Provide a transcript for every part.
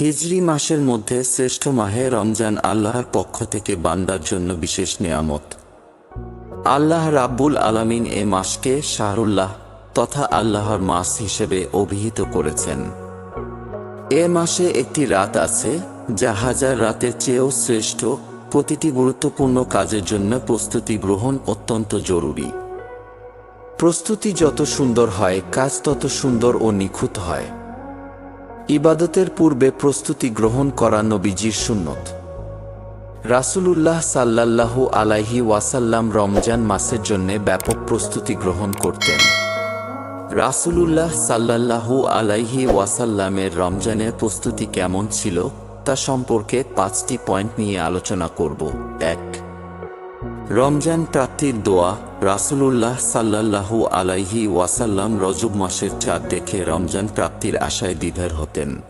হিজরি মাসের মধ্যে শ্রেষ্ঠ মাহে রমজান আল্লাহর পক্ষ থেকে বান্দার জন্য বিশেষ নেয়ামত। আল্লাহ রাব্বুল আলামিন এ মাসকে শাহরুল্লাহ তথা আল্লাহর মাস হিসেবে অভিহিত করেছেন। এ মাসে একটি রাত আছে, যা হাজার রাতের চেয়েও শ্রেষ্ঠ, প্রতিটি গুরুত্বপূর্ণ কাজের জন্য প্রস্তুতি গ্রহণ অত্যন্ত জরুরি। প্রস্তুতি যত সুন্দর হয়, কাজ তত সুন্দর ও নিখুঁত হয়। ইবাদতের পূর্বে প্রস্তুতি গ্রহণ করা নবীজির সুন্নত। রাসূলুল্লাহ সাল্লাল্লাহু আলাইহি ওয়াসাল্লাম রমজান মাসের জন্য ব্যাপক প্রস্তুতি গ্রহণ করতেন। রাসূলুল্লাহ সাল্লাল্লাহু আলাইহি ওয়াসাল্লামের রমজানের প্রস্তুতি কেমন ছিল তা সম্পর্কে পাঁচটি পয়েন্ট নিয়ে আলোচনা করব। এক রমজান প্রাপ্তির দোয়া রাসূলুল্লাহ সাল্লাল্লাহু আলাইহি ওয়াসাল্লাম রজব মাসের চাঁদ দেখে রমজান প্রাপ্তির আশায় দ্বিধার হতেন।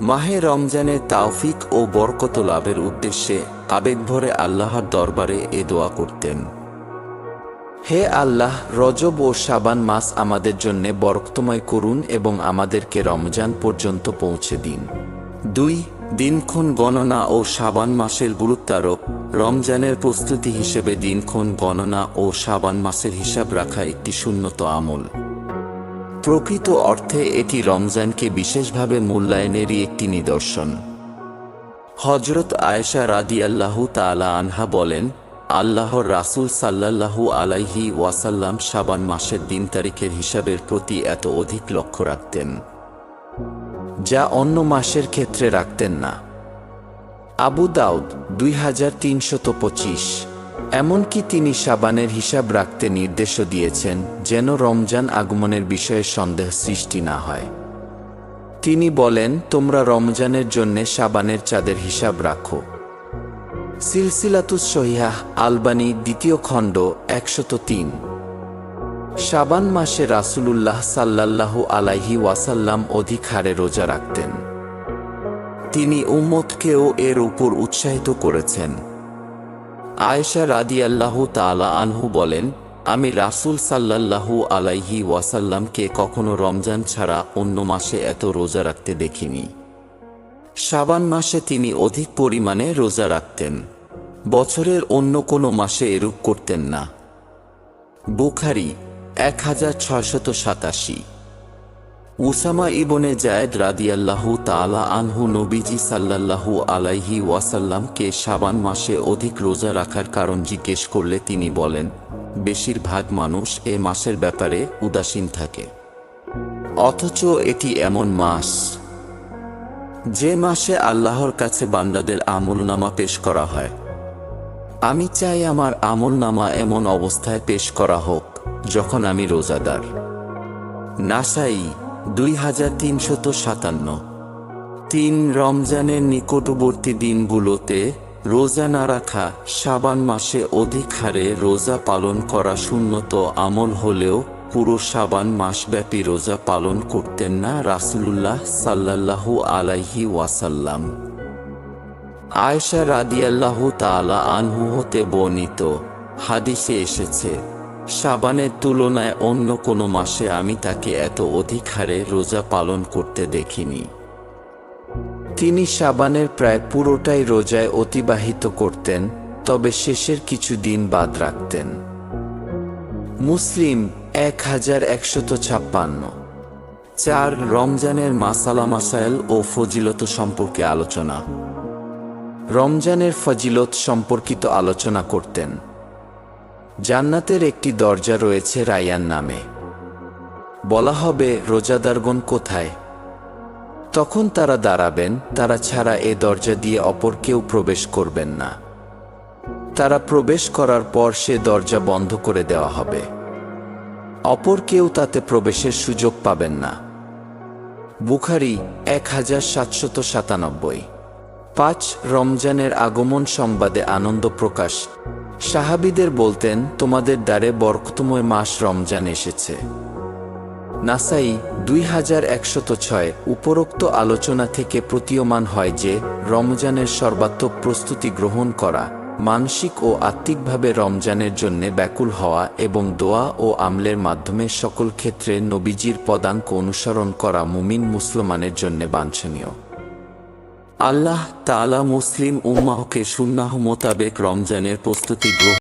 মাহে রমজানে তাওফিক ও বরকত লাভের উদ্দেশ্যে আবেগভরে আল্লাহর দরবারে এ দোয়া করতেন। হে আল্লাহ, রজব ও সাবান মাস আমাদের জন্যে বরক্তময় করুন এবং আমাদেরকে রমজান পর্যন্ত পৌঁছে দিন। দুই দিনক্ষণ গণনা ও সাবান মাসের গুরুত্বারোপ, রমজানের প্রস্তুতি হিসেবে দিনক্ষণ গণনা ও সাবান মাসের হিসাব রাখা একটি শূন্যত আমল। প্রকৃত অর্থে এটি রমজানকে বিশেষভাবে মূল্যায়নেরই একটি নিদর্শন। হজরত আয়েশা রাদি আল্লাহু তালা আনহা বলেন, আল্লাহর রাসূল সাল্লাল্লাহু আলাইহি ওয়াসাল্লাম সাবান মাসের দিন তারিখের হিসাবের প্রতি এত অধিক লক্ষ্য রাখতেন। যা অন্য মাসের ক্ষেত্রে রাখতেন না। আবু দাউদ দুই হাজার তিনশত পঁচিশ। এমনকি তিনি সাবানের হিসাব রাখতে নির্দেশও দিয়েছেন যেন রমজান আগমনের বিষয়ে সন্দেহ সৃষ্টি না হয়। তিনি বলেন, তোমরা রমজানের জন্যে সাবানের চাঁদের হিসাব রাখো। সিলসিলাতুস সহিয়াহ আলবানি দ্বিতীয় খণ্ড একশত তিন। শাবান মাসে রাসূলুল্লাহ সাল্লাল্লাহু আলাইহি ওয়াসাল্লাম অধিক হারে রোজা রাখতেন। তিনি উম্মতকেও এর উপর উৎসাহিত করেছেন। আয়েশা রাদিয়াল্লাহু তাআলা আনহু বলেন, আমি রাসূল সাল্লাল্লাহু আলাইহি ওয়াসাল্লামকে কখনো রমজান ছাড়া অন্য মাসে এত রোজা রাখতে দেখিনি। শাবান মাসে তিনি অধিক পরিমাণে রোজা রাখতেন। বছরের অন্য কোনো মাসে এরূপ করতেন না। বুখারি এক হাজার ছয়শত সাতাশি। উসামা ইবনে জায়দ রাদিয়াল্লাহু তাআলা আনহু নবীজি সাল্লাল্লাহু আলাইহি ওয়াসাল্লামকে সাবান মাসে অধিক রোজা রাখার কারণ জিজ্ঞেস করলে তিনি বলেন, বেশিরভাগ মানুষ এ মাসের ব্যাপারে উদাসীন থাকে। অথচ এটি এমন মাস। যে মাসে আল্লাহর কাছে বান্দাদের আমলনামা পেশ করা হয়। আমি চাই আমার আমলনামা এমন অবস্থায় পেশ করা হোক। যখন আমি রোজাদার। নাসাই দুই হাজার তিনশত সাতান্ন। তিন রমজানের নিকটবর্তী দিনগুলোতে রোজা না রাখা সাবান মাসে অধিক হারে রোজা পালন করা শূন্যত আমল হলেও পুরো সাবান মাসব্যাপী রোজা পালন করতেন না রাসূলুল্লাহ সাল্লাল্লাহু আলাইহি ওয়াসাল্লাম। আয়েশা রাদিয়াল্লাহু তাআলা আনহু হতে বর্ণিত হাদিসে এসেছে শাবানের তুলনায় অন্য কোনো মাসে আমি তাকে এত অধিক হারে রোজা পালন করতে দেখিনি। তিনি সাবানের প্রায় পুরোটাই রোজায় অতিবাহিত করতেন, তবে শেষের কিছু দিন বাদ রাখতেন। মুসলিম এক হাজার একশত ছাপ্পান্ন। চার, রমজানের মাসালা মাসাইল ও ফজিলত সম্পর্কে আলোচনা। রমজানের ফজিলত সম্পর্কিত আলোচনা করতেন। জান্নাতের একটি দরজা রয়েছে রায়ান নামে। বলা হবে, রোজাদারগণ কোথায়? তখন তারা দাঁড়াবেন, তারা ছাড়া এ দরজা দিয়ে অপর কেউ প্রবেশ করবেন না। তারা প্রবেশ করার পর সে দরজা বন্ধ করে দেওয়া হবে। অপর কেউ তাতে প্রবেশের সুযোগ পাবেন না। বুখারি, এক হাজার সাতশত সাতানব্বই। পাঁচ রমজানের আগমন সংবাদে আনন্দ প্রকাশ। সাহাবিদের বলতেন, তোমাদের দ্বারে বরকতময় মাস রমজান এসেছে। নাসাই দুই হাজার একশত ছয় উপরোক্ত আলোচনা থেকে প্রতীয়মান হয় যে, রমজানের সর্বাত্মক প্রস্তুতি গ্রহণ করা, মানসিক ও আত্মিকভাবে রমজানের জন্য ব্যাকুল হওয়া এবং দোয়া ও আমলের মাধ্যমে সকল ক্ষেত্রে নবীজির পদাঙ্ক অনুসরণ করা মুমিন মুসলমানের জন্য বাঞ্ছনীয়। আল্লাহ তালা মুসলিম উম্মাহকে সুন্নাহ মোতাবেক রমজানের প্রস্তুতি গ্রহণ